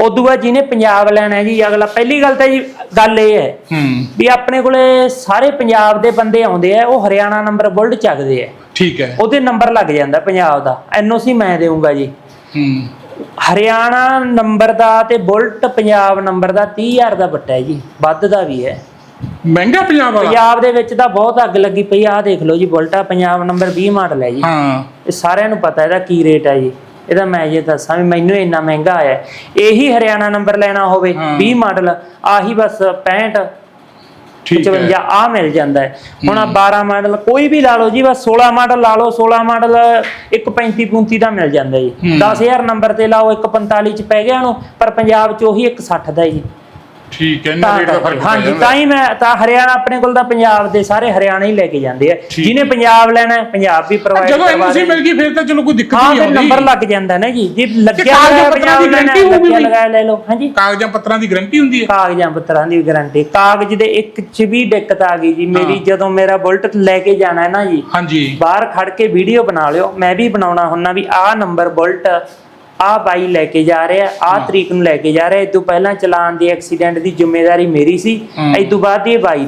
ਉਦੋਂ ਬਾਅਦ ਜਿਹਨੇ ਪੰਜਾਬ ਲੈਣਾ ਜੀ ਅਗਲਾ ਪਹਿਲੀ ਗੱਲ ਤਾਂ ਜੀ ਗੱਲ ਇਹ ਹੈ ਹੂੰ। ਵੀ ਆਪਣੇ ਕੋਲੇ ਸਾਰੇ ਪੰਜਾਬ ਦੇ ਬੰਦੇ ਆਉਂਦੇ ਆ ਉਹ ਹਰਿਆਣਾ ਨੰਬਰ ਬੁਲਟ ਚੱਕਦੇ ਆ। ਠੀਕ ਹੈ। ਉਹਦੇ ਨੰਬਰ ਲੱਗ ਜਾਂਦਾ ਪੰਜਾਬ ਦਾ। ਐਨਓਸੀ ਮੈਂ ਦੇਵਾਂਗਾ ਜੀ। ਹੂੰ। ਹਰਿਆਣਾ ਨੰਬਰ ਦਾ ਤੇ ਬੁਲਟ ਪੰਜਾਬ ਨੰਬਰ ਦਾ 30000 ਦਾ ਬੱਟਾ ਹੈ ਜੀ ਵੱਧ ਦਾ ਵੀ ਹੈ। ਮਹਿੰਗਾ ਪੰਜਾਬ ਵਾਲਾ? ਪੰਜਾਬ ਦੇ ਵਿੱਚ ਤਾਂ ਬਹੁਤ ਅੱਗ ਲੱਗੀ ਪਈ ਆਹ ਦੇਖ ਲਓ ਜੀ ਬੁਲਟਾ ਪੰਜਾਬ ਨੰਬਰ 20 ਮਾਡਲ ਹੈ ਜੀ। ਹਾਂ। ਇਹ ਸਾਰਿਆਂ ਨੂੰ ਪਤਾ ਇਹਦਾ ਕੀ ਰੇਟ ਹੈ ਜੀ। ਇਹਦਾ ਮੈਂ ਜੇ ਦੱਸਾਂ ਵੀ ਮੈਨੂੰ ਇੰਨਾ ਮਹਿੰਗਾ ਆਇਆ। ਇਹੀ ਹਰਿਆਣਾ ਨੰਬਰ ਲੈਣਾ ਹੋਵੇ ਹਾਂ। 20 ਮਾਡਲ ਆਹੀ ਬਸ 65 ਠੀਕ ਹੈ 55 ਆ ਮਿਲ ਜਾਂਦਾ ਹੈ ਹੁਣ ਆਹ 12 ਮਾਡਲ ਕੋਈ ਵੀ ਲਾ ਲਓ ਜੀ ਬਸ 16 ਮਾਡਲ ਲਾ ਲਓ 16 ਮਾਡਲ 135 35 ਦਾ ਮਿਲ ਜਾਂਦਾ ਜੀ ਹੂੰ। 10000 ਨੰਬਰ ਤੇ ਲਾਓ 145 ਚ ਪੈ ਗਿਆ ਨੂੰ ਪਰ ਪੰਜਾਬ ਚ ਉਹੀ 160 ਦਾ ਜੀ ਠੀਕ ਹੈ ਇੰਨਾ ਤਾਂ ਰੇਟ ਦਾ ਫ਼ਰਕ ਪੈ ਹਾਂਜੀ ਜਾਂਦਾ। ਤਾਂ ਹੀ ਮੈਂ ਤਾਂ ਹਰਿਆਣਾ ਆਪਣੇ ਕੋਲ ਤਾਂ ਪੰਜਾਬ ਦੇ ਸਾਰੇ ਹਰਿਆਣਾ ਹੀ ਲੈ ਕੇ ਜਾਂਦੇ ਆ। ਠੀਕ। ਜਿਹਨੇ ਪੰਜਾਬ ਲੈਣਾ ਹੈ, ਪੰਜਾਬ ਵੀ ਪ੍ਰੋਵਾਈਡ ਜਦੋਂ ਕਰਵਾ ਐਨਓਸੀ ਮਿਲ ਗਈ ਫਿਰ ਤਾਂ ਚਲੋ ਕੋਈ ਦਿੱਕਤ ਹਾਂ ਨਹੀਂ ਫਿਰ ਆਉਂਦੀ। ਨੰਬਰ ਲੱਗ ਜਾਂਦਾ ਨਾ ਜੀ। ਜੇ ਲੱਗਿਆ ਕਾਗਜ਼ਾਂ ਹੋਇਆ ਪੱਤਰਾਂ ਪੰਜਾਬ ਦੀ ਲੈਣਾ guarantee ਹੋਊਗੀ ਲੱਗਿਆ ਵੀ? ਲਗਾਇਆ ਲੈ ਲਓ ਹਾਂਜੀ। ਕਾਗਜ਼ਾਂ ਪੱਤਰਾਂ ਦੀ ਗਾਰੰਟੀ ਹੁੰਦੀ ਹੈ? ਕਾਗਜ਼ਾਂ ਪੱਤਰਾਂ ਦੀ ਗਾਰੰਟੀ ਕਾਗਜ਼ ਦੇ ਇੱਕ ਚ ਵੀ ਦਿੱਕਤ ਆ ਗਈ ਜੀ। ਮੇਰੀ ਹਾਂ। ਜਦੋਂ ਮੇਰਾ ਬੁਲਟ ਲੈ ਕੇ ਜਾਣਾ ਹੈ ਨਾ ਜੀ ਹਾਂਜੀ। ਬਾਹਰ ਖੜ ਕੇ ਵੀਡੀਓ ਬਣਾ ਲਿਓ। ਮੈਂ ਵੀ ਬਣਾਉਣਾ ਹੁੰਨਾ ਵੀ ਆਹ ਨੰਬਰ ਬੁਲਟ ਆਹ ਬਾਈ ਲੈ ਕੇ ਜਾ ਰਿਹਾ ਆਹ ਤਰੀਕ ਨੂੰ ਲੈ ਕੇ ਜਾ ਰਿਹਾ। ਇਹ ਤੋਂ ਪਹਿਲਾਂ ਚਲਾਨ ਦੀ ਐਕਸੀਡੈਂਟ ਦੀ ਜ਼ਿੰਮੇਵਾਰੀ ਮੇਰੀ ਸੀ। ਇਹ ਤੋਂ ਬਾਅਦ ਇਹ ਬਾਈ